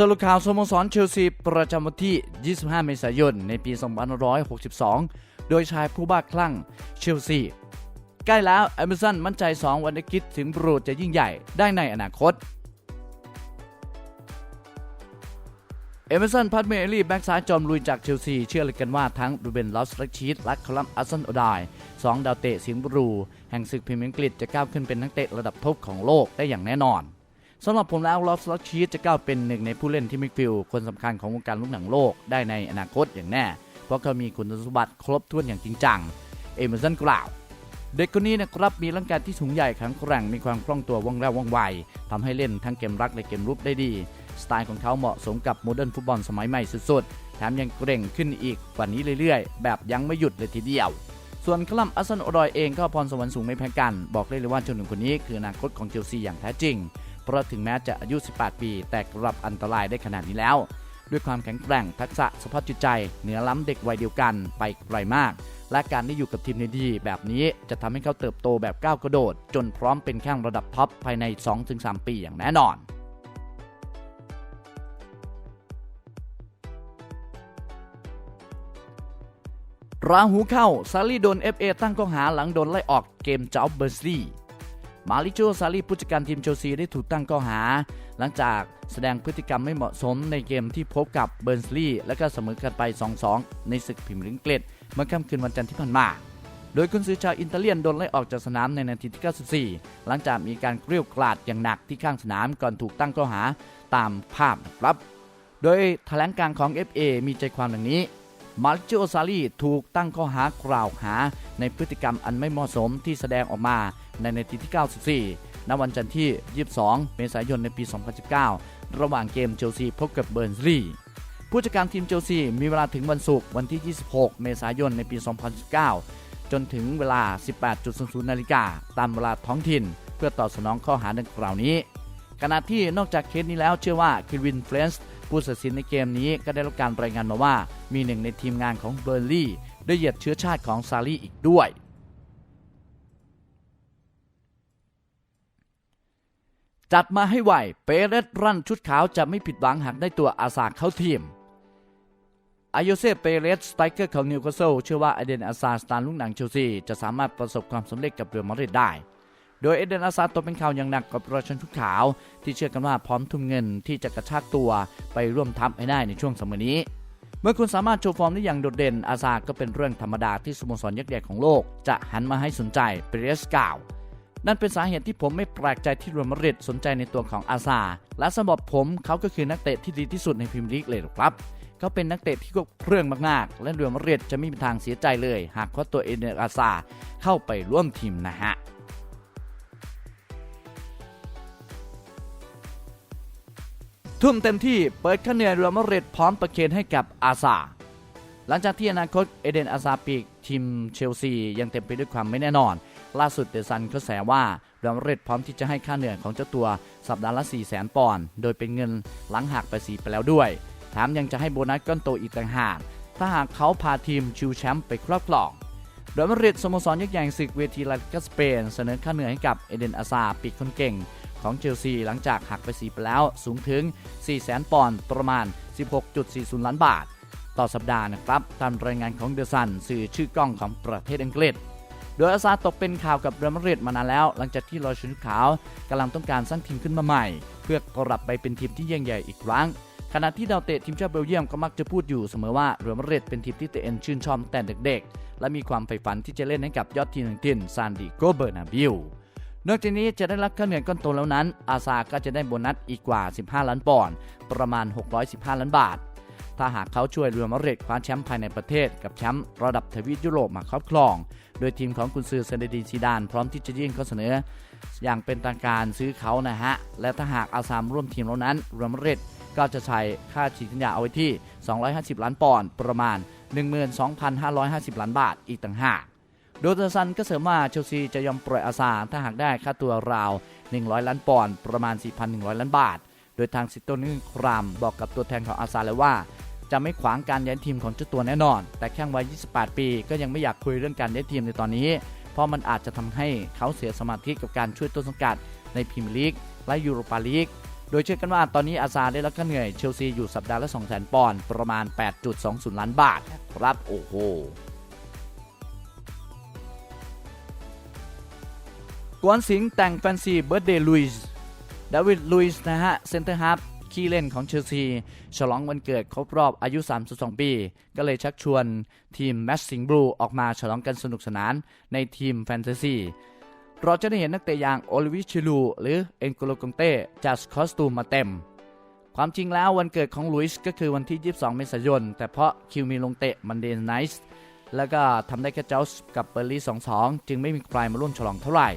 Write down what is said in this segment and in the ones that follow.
สรุปข่าวสโมสรเชลซีประจำวันที่ 25 เมษายน ในปี 2562 โดยชายผู้บ้าคลั่งเชลซี ใกล้แล้วเอเมอร์สันมั่นใจ 2 วันได้คิดถึงบรูจะยิ่งใหญ่ได้ในอนาคต เอเมอร์สันพัดเมอลี่แบ็กซ้ายจอมลุยจากเชลซี เชื่อเลยกันว่าทั้งรูเบนลอสลักชีตและคอลัมอัสซันโอไดสองดาวเตะเสียงบรู แห่งศึกพรีเมียร์อังกฤษจะก้าวขึ้นเป็นนักเตะระดับท็อปของโลกได้อย่างแน่นอน สำหรับผมแล้วลอฟลักชีตจะก้าวเป็นหนึ่งในผู้เล่นที่มิดฟิลด์คนสำคัญของวงการลูกหนังโลกได้ในอนาคตอย่างแน่ เพราะเขามีคุณสมบัติครบถ้วนอย่างจริงจัง เอเมอร์สันกล่าวเด็กคนนี้นะครับมีร่างกายที่สูงใหญ่แข็งแกร่งมีความคล่องตัวว่องแววว่องไวทำให้เล่นทั้งเกมรักและเกมรุกได้ดี สไตล์ของเขาเหมาะสมกับโมเดิร์นฟุตบอลสมัยใหม่สุดๆ แถมยังเกร่งขึ้นอีกกว่านี้เรื่อยๆ แบบยังไม่หยุดเลยทีเดียว ส่วนคลัมอัสซันอดอยเองก็พรสวรรค์สูงไม่แพ้กัน บอกได้เลยว่าเจ้าหนุ่มคนนี้คืออนาคตของเชลซีอย่างแท้จริง เพราะถึงแม้จะอายุ 18 ปี แต่กลับอันตรายได้ขนาดนี้แล้ว ด้วยความแข็งแกร่งทักษะสภาพจิตใจ เหนือล้ำเด็กวัยเดียวกันไปไกลมาก และการได้อยู่กับทีมดีๆแบบนี้จะทำให้เขาเติบโตแบบก้าวกระโดด จนพร้อมเป็นแข้งระดับท็อปภายใน 2-3 ปีอย่างแน่นอนราหูเข้าซาลีโดน FA ตั้งข้อหาหลังโดนไล่ออกเกมเจ้าเบอร์ซี่ มาริโจซาลีผู้จัดการทีมเชลซีได้ถูกตั้งข้อหา หลังจากแสดงพฤติกรรมไม่เหมาะสมในเกมที่พบกับเบอร์นสลีย์และก็เสมอกันไป 2-2 ในศึกพรีเมียร์ลีกอังกฤษเมื่อค่ำคืนวันจันทร์ที่ผ่านมา โดยกุนซือชาวอินเตาเลียนโดนไล่ออกจากสนามในนาทีที่ 94 หลังจากมีการเกลี้ยกล่อดอย่างหนักที่ข้างสนามก่อนถูกตั้งข้อหาตามภาพนะครับ โดยแถลงการของ FA มีใจความดังนี้มาริโจซาลีถูกตั้งข้อหากล่าวหาในพฤติกรรมอันไม่เหมาะสมที่แสดงออกมา ในนาทีที่ 94 ณ วันจันทร์ที่ 22 เมษายนในปี 2019 ระหว่างเกมเชลซีพบกับเบิร์นลีย์ผู้จัดการทีมเชลซีมีเวลาถึงวันศุกร์วันที่ 26 เมษายนในปี 2019 จนถึงเวลา 18.00นาฬิกาตามเวลาท้องถิ่น เพื่อตอบสนองข้อหาดังกล่าวนี้ ขณะที่นอกจากเคสนี้แล้วเชื่อว่าคิวินเฟรนส์ผู้ตัดสินในเกมนี้ก็ได้รับการรายงานมาว่า มีหนึ่งในทีมงานของเบอร์ลี่ได้เหยียดเชื้อชาติของซาลีอีกด้วย จัดมาให้ไหว เปเรสรั่นชุดขาวจะไม่ผิดหวังหากได้ตัวอาซาเข้าทีมอายเซเปเรสสไตรเกอร์ของนิวคาสเซิลเชื่อว่าไอเดนอาซาสตาร์ลูกหนังเชลซีจะสามารถประสบความสำเร็จกับเรอัลมาดริดได้ โดยเอเดนอาซาตกเป็นข่าวอย่างหนักกับประชาชนชุดขาว ที่เชื่อกันว่าพร้อมทุ่มเงินที่จะกระชากตัวไปร่วมทัพให้ได้ในช่วงสมัยนี้ เมื่อคุณสามารถโชว์ฟอร์มได้อย่างโดดเด่นอาซาก็เป็นเรื่องธรรมดาที่สโมสรยักษ์ใหญ่ของโลก จะหันมาให้สนใจเปเรสกล่าว นั่นเป็นสาเหตุที่ผมไม่แปลกใจที่เรอัลมาดริดสนใจในตัวของอาซา และสำหรับผมเขาก็คือนักเตะที่ดีที่สุดในพรีเมียร์ลีกเลยหรอกครับเขาเป็นนักเตะที่ครบเครื่องมากๆ และเรอัลมาดริดจะไม่มีทางเสียใจเลย หากคว้าตัวเอเดนอาซาเข้าไปร่วมทีมนะฮะทุ่มเต็มที่เปิดคะแนนเรอัลมาดริดพร้อมประเคนให้กับอาซาหลังจากที่อนาคตเอเดนอาซาปีกทีมเชลซียังเต็มไปด้วยความไม่แน่นอน ล่าสุดเดซันก็แสว่าเรอัลมาดริดพร้อมที่จะให้ค่าเหนื่อยของเจ้าตัวสัปดาห์ละ 4 0 0 0 0 0ปอนด์โดยเป็นเงินหลังหักภาษีไปแล้วด้วยแถมยังจะให้โบนัสก้อนโตอีกต่างหากถ้าหากเขาพาทีมชิวแชมป์ไปครอบครองเรอัลมาดริดสโมสรยักษ์ใหญ่ศึกเวทีลาลิกาสเปนเสนอค่าเหนื่อยให้กับเอเดนอาซาปีกคนเก่งของเชลซีหลังจากหักภาษีไปแล้วสูงถึง 400,000 ปอนด์ประมาณ 16.40 ล้านบาท ต่อสัปดาห์นะครับ ตามรายงานของเดอะซันสื่อชื่อกล้องของประเทศอังกฤษ โดยอาซาตกเป็นข่าวกับเรอัลมาดริดมานานแล้ว หลังจากที่รอยชุดขาวกำลังต้องการสร้างทีมขึ้นมาใหม่ เพื่อกลับไปเป็นทีมที่ยิ่งใหญ่อีกครั้งขณะที่ดาวเตะทีมชาติเบลเยียมก็มักจะพูดอยู่เสมอว่าเรอัลมาดริดเป็นทีมที่ตัวเองชื่นชอบแต่เด็กๆ และมีความใฝ่ฝันที่จะเล่นให้กับยอดทีมแห่งถิ่นซานดิโกเบอร์นาบิลนอกจากนี้จะได้รับค่าเหนื่อยก้อนโตแล้วนั้น อาซาก็จะได้โบนัสอีกกว่า 15 ล้านปอนด์ประมาณ 615 ล้านบาท ถ้าหากเขาช่วยเรอัลมาดริดคว้าแชมป์ภายในประเทศ กับแชมป์ระดับทวีปยุโรปมาครอบครอง โดยทีมของกุนซือเซนเดดีนซีดานพร้อมที่จะยื่นข้อเสนอ อย่างเป็นทางการซื้อเขานะฮะ และถ้าหากอาซามร่วมทีมแล้วนั้นเรอัลมาดริดก็จะใช้ค่าฉีดสัญญาเอาไว้ที่ 250 ล้านปอนด์ประมาณ 12,550 ล้านบาทอีกต่างหากโดยเดอะซันก็เสริมว่าเชลซีจะยอมปล่อยอาซาถ้าหากได้ค่าตัวราว 100 ล้านปอนด์ประมาณ 4,100 ล้านบาท โดยทางซิโตนึงครามบอกกับตัวแทนของอาซาเลยว่า จะไม่ขวางการย้ายทีมของเจ้าตัวแน่นอน แต่แข้งวัย 28 ปี ก็ยังไม่อยากคุยเรื่องการย้ายทีมในตอนนี้ เพราะมันอาจจะทำให้เขาเสียสมาธิกับการช่วยต้นสังกัดในพรีเมียร์ลีกและยูโรปาลีก โดยเชื่อกันว่าตอนนี้อาซาได้รับค่าเหนื่อยเชลซีอยู่สัปดาห์ละ 2 0 0 0 0ปอนด์ประมาณ 8.20 ล้านบาทครับโอ้โหกวนสิงแต่งแฟนซีเบิร์ดเดย์ลุยส์ดาวิดลุยส์นะฮะเซนเตอร์ฮาร์ ขี้เล่นของเชลซี ฉลองวันเกิดครบรอบอายุ 32 ปี ก็เลยชักชวนทีมแมชสิงบลูออกมาฉลองกันสนุกสนานในทีมแฟนตาซีเราจะได้เห็นนักเตะอย่างโอลิวิชิลู หรือเอ็นโกโลกงเต้จัดคอสตูมมาเต็ม ความจริงแล้ววันเกิดของลุยส์ก็คือวันที่ 22 เมษายน แต่เพราะคิวมีลงเตะมันเดนไนส์แล้วก็ทำได้แค่เจ้าส์กับเบอร์ลี่ 2-2 จึงไม่มีใครมาร่วมฉลองเท่าไหร่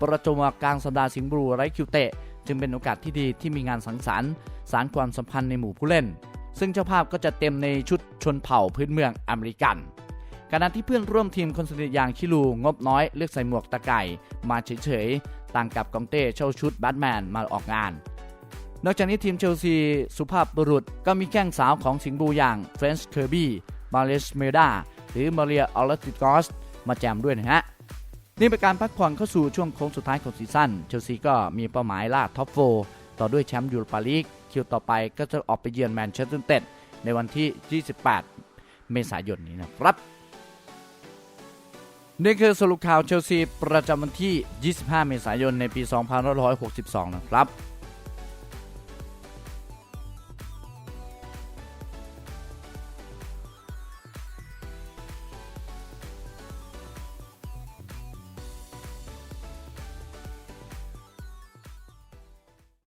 ประจวบกับกลางสัปดาห์สิงห์บลูไร้คิวเตะ จึงเป็นโอกาสที่ดีที่มีงานสังสรรค์สารความสัมพันธ์ในหมู่ผู้เล่น ซึ่งเจ้าภาพก็จะเต็มในชุดชนเผ่าพื้นเมืองอเมริกันขณะที่เพื่อนร่วมทีมคนสนิทอย่างชิลูงบน้อยเลือกใส่หมวกตะไก่มาเฉยๆ ต่างกับกองเต้เช่าชุดแบทแมนมาออกงาน นอกจากนี้ทีมเชลซีสุภาพบุรุษก็มีแข้งสาวของสิงห์บลูอย่างเฟรนช์เคอร์บี้มาเลสเมดาหรือมาเรียออลติกอสมาแจมด้วยนะฮะ นี่เป็นการพักผ่อนเข้าสู่ช่วงโค้งสุดท้ายของซีซั่นเชลซีก็มีเป้าหมายล่าท็อปโฟต่อด้วยแชมป์ยูโรปาลีกคิวต่อไปก็จะออกไปเยือนแมนเชสเตอร์ยูไนเต็ดในวันที่ 28 เมษายนนี้นะครับนี่คือสรุปข่าวเชลซีประจำวันที่ 25 เมษายนในปี 2562 นะครับ